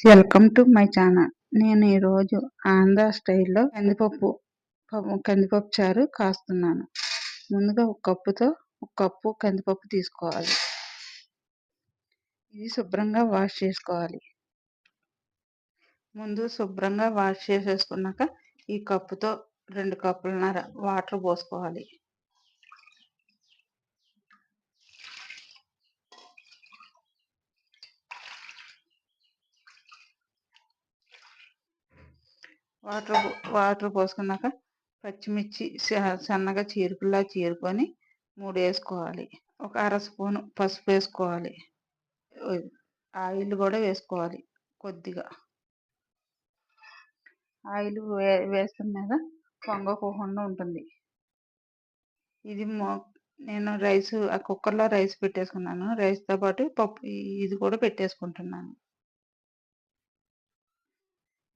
Welcome to my channel నేను ఈరోజు ఆంధ్ర స్టైల్లో కందిపప్పు కందిపప్పు చారు కాస్తున్నాను. ముందుగా ఒక కప్పుతో ఒక కప్పు కందిపప్పు తీసుకోవాలి. ఇది శుభ్రంగా వాష్ చేసుకోవాలి. ముందు శుభ్రంగా వాష్ చేసేసుకున్నాక ఈ కప్పుతో రెండు కప్పులన్నర వాటర్ పోసుకోవాలి. వాటర్ పో- వాటర్ పోసుకున్నాక పచ్చిమిర్చి సన్నగా చీరుకుల్లా చీరుకొని మూడు వేసుకోవాలి ఒక అర స్పూను పసుపు వేసుకోవాలి. ఆయిల్ కూడా వేసుకోవాలి కొద్దిగా. ఆయిల్ వే వేస్తున్న మీద పొంగకోకుండా ఉంటుంది. ఇది నేను రైస్ ఆ కుక్కర్లో రైస్ పెట్టేసుకున్నాను. రైస్తో పాటు పప్పు ఇది కూడా పెట్టేసుకుంటున్నాను.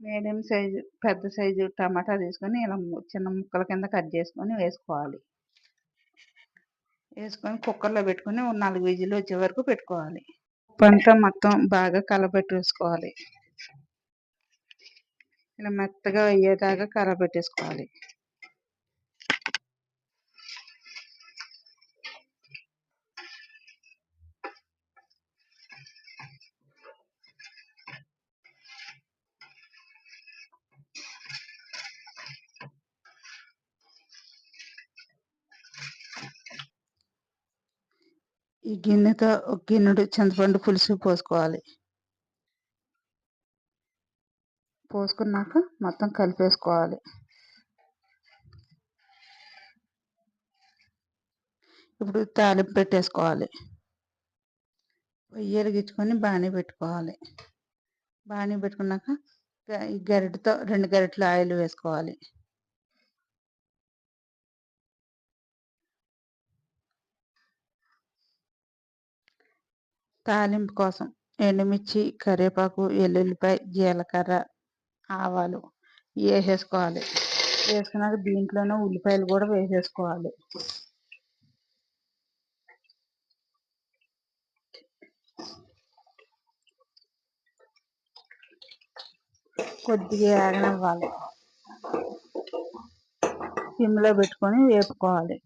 మీడియం సైజు పెద్ద సైజు టమాటా తీసుకొని ఇలా చిన్న ముక్కల కింద కట్ చేసుకొని వేసుకోవాలి. వేసుకొని కుక్కర్లో పెట్టుకొని నాలుగు విజులు వచ్చే వరకు పెట్టుకోవాలి. ఉప్పు మొత్తం బాగా కలపెట్టేసుకోవాలి ఇలా మెత్తగా అయ్యేదాకా కలపెట్టేసుకోవాలి ఈ గిన్నెతో ఒక గిన్నెడు చింతపండు పులుసు పోసుకోవాలి. పోసుకున్నాక మొత్తం కలిపేసుకోవాలి. ఇప్పుడు తాలింపు పెట్టేసుకోవాలి. పొయ్యి వెలిగించుకొని బాణీ పెట్టుకోవాలి. బాణీ పెట్టుకున్నాక గ- ఈ గరిటతో రెండు గరిటలు ఆయిల్ వేసుకోవాలి. తాలింపు కోసం ఎండుమిర్చి కరివేపాకు వెల్లుల్లిపాయ జీలకర్ర ఆవాలు వేసేసుకోవాలి. వేసుకున్నాక దీంట్లోనే ఉల్లిపాయలు కూడా వేసేసుకోవాలి. కొద్దిగా ఆగనివ్వాలి సిమ్లో పెట్టుకొని వేపుకోవాలి.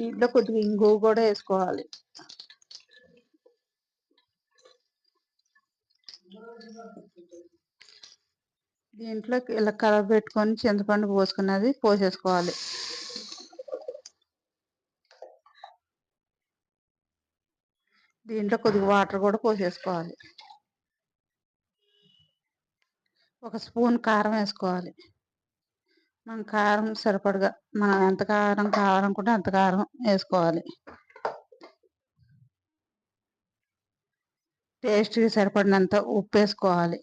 దీంట్లో కొద్దిగా ఇంగు కూడా వేసుకోవాలి. దీంట్లో ఇలా కలర్ పెట్టుకొని చింతపండు పోసుకున్నది పోసేసుకోవాలి. దీంట్లో కొద్దిగా వాటర్ కూడా పోసేసుకోవాలి. ఒక స్పూన్ కారం వేసుకోవాలి. మనం కారం సరిపడగా మనం ఎంత కారం కావాలనుకుంటే అంత కారం వేసుకోవాలి. టేస్ట్కి సరిపడినంత ఉప్పు వేసుకోవాలి.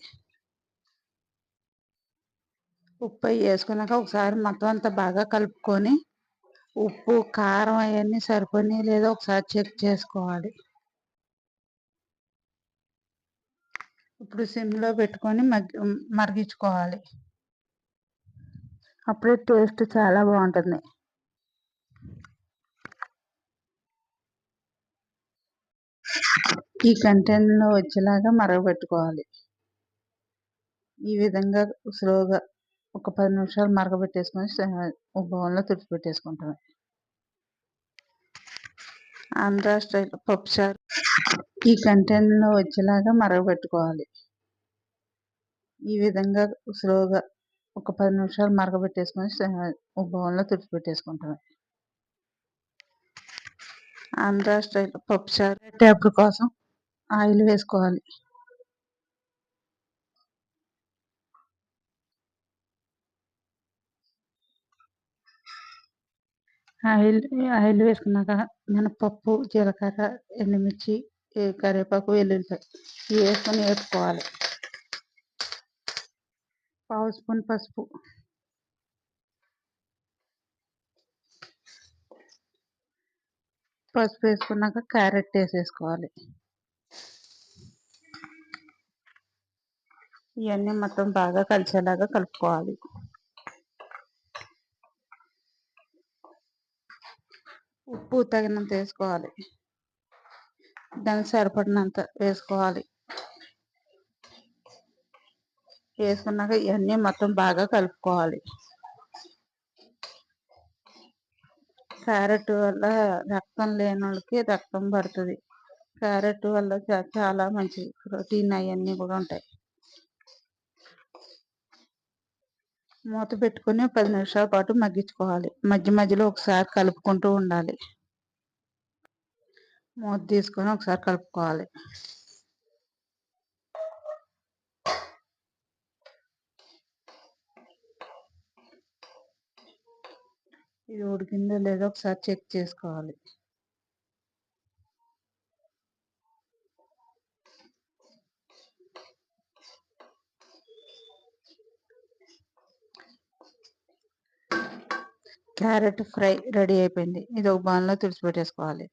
ఉప్పు వేసుకున్నాక ఒకసారి మొత్తం అంతా బాగా కలుపుకొని ఉప్పు కారం అవన్నీ సరిపోయినాయి లేదో ఒకసారి చెక్ చేసుకోవాలి. ఇప్పుడు సిమ్లో పెట్టుకొని మగ్గి మరిగించుకోవాలి. అప్పుడే టేస్ట్ చాలా బాగుంటుంది. ఈ కంటెంట్లో వచ్చేలాగా మరగబెట్టుకోవాలి. ఈ విధంగా స్లోగా ఒక పది నిమిషాలు మరగబెట్టేసుకొని స- ఒక బౌల్లో తుడిచిపెట్టేసుకుంటాం ఆంధ్ర స్టైల్ పప్పుచారు ఈ కంటెంట్లో వచ్చేలాగా మరగబెట్టుకోవాలి. ఈ విధంగా స్లోగా ఒక పది నిమిషాలు మరగబెట్టేసుకొని స- తుడిచి బౌల్లో ఆంధ్రా ఆంధ్ర స్టైల్ పప్పుచారు ట్యాబ్ కోసం ఆయిల్ వేసుకోవాలి. ఆయిల్ ఆయిల్ వేసుకున్నాక మినపప్పు జీలకర్ర ఎండుమిర్చి కరివేపాకు వెల్లుల్లిపాయ ఇవి వేసుకొని వేపుకోవాలి పావు స్పూన్ పసుపు. పసుపు వేసుకున్నాక క్యారెట్ వేసేసుకోవాలి. ఇవన్నీ మొత్తం బాగా కలిసేలాగా కలుపుకోవాలి. ఉప్పు తగినంత వేసుకోవాలి. దానికి సరిపడినంత వేసుకోవాలి. వేసుకున్నాక ఇవన్నీ మొత్తం బాగా కలుపుకోవాలి. క్యారెట్ వల్ల రక్తం లేని వాళ్ళకి రక్తం పడుతుంది. క్యారెట్ వల్ల చాలా మంచిది ప్రోటీన్ అవన్నీ కూడా ఉంటాయి. మూత పెట్టుకుని పది నిమిషాల పాటు మగ్గించుకోవాలి. మధ్య మధ్యలో ఒకసారి కలుపుకుంటూ ఉండాలి. మూత తీసుకొని ఒకసారి కలుపుకోవాలి. ఇది ఉడికిందో లేదో ఒకసారి చెక్ చేసుకోవాలి. క్యారెట్ ఫ్రై రెడీ అయిపోయింది. ఇది ఒక బాణలో తుడిచి పెట్టేసుకోవాలి